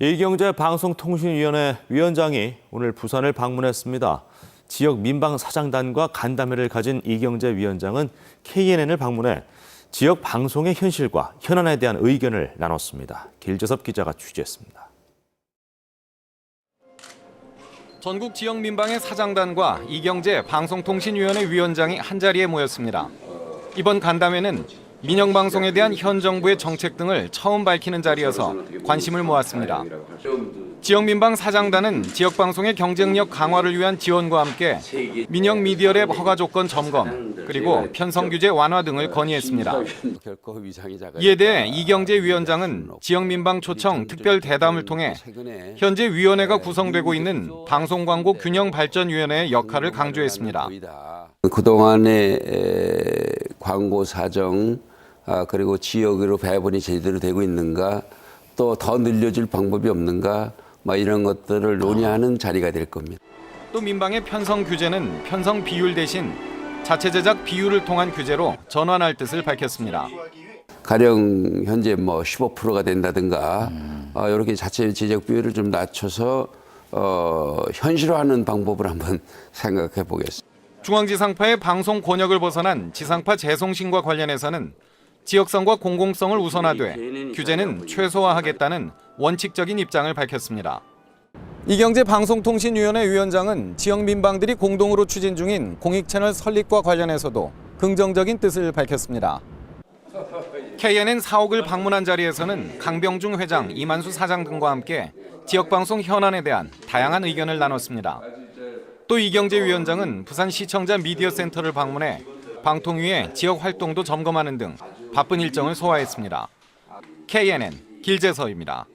이경재 방송통신위원회 위원장이 오늘 부산을 방문했습니다. 지역 민방 사장단과 간담회를 가진 이경재 위원장은 KNN을 방문해 지역 방송의 현실과 현안에 대한 의견을 나눴습니다. 길재섭 기자가 취재했습니다. 전국 지역 민방의 사장단과 이경재 방송통신위원회 위원장이 한 자리에 모였습니다. 이번 간담회는 민영 방송에 대한 현 정부의 정책 등을 처음 밝히는 자리여서 관심을 모았습니다. 지역 민방 사장단은 지역 방송의 경쟁력 강화를 위한 지원과 함께 민영 미디어랩 허가 조건 점검 그리고 편성 규제 완화 등을 건의했습니다. 이에 대해 이경재 위원장은 지역 민방 초청 특별 대담을 통해 현재 위원회가 구성되고 있는 방송광고 균형 발전 위원회의 역할을 강조했습니다. 그동안의 에, 광고 사정 아, 그리고 지역으로 배분이 제대로 되고 있는가 또 더 늘려줄 방법이 없는가 뭐 이런 것들을 논의하는 자리가 될 겁니다. 또 민방의 편성 규제는 편성 비율 대신 자체 제작 비율을 통한 규제로 전환할 뜻을 밝혔습니다. 가령 현재 뭐 15%가 된다든가 어, 이렇게 자체 제작 비율을 좀 낮춰서 어, 현실화하는 방법을 한번 생각해 보겠습니다. 중앙지상파의 방송 권역을 벗어난 지상파 재송신과 관련해서는 지역성과 공공성을 우선화돼 규제는 최소화하겠다는 원칙적인 입장을 밝혔습니다. 이경재 방송통신위원회 위원장은 지역 민방들이 공동으로 추진 중인 공익 채널 설립과 관련해서도 긍정적인 뜻을 밝혔습니다. KNN 사옥을 방문한 자리에서는 강병중 회장, 이만수 사장 등과 함께 지역 방송 현안에 대한 다양한 의견을 나눴습니다. 또 이경재 위원장은 부산시청자 미디어센터를 방문해 방통위의 지역 활동도 점검하는 등 바쁜 일정을 소화했습니다. KNN 길재서입니다.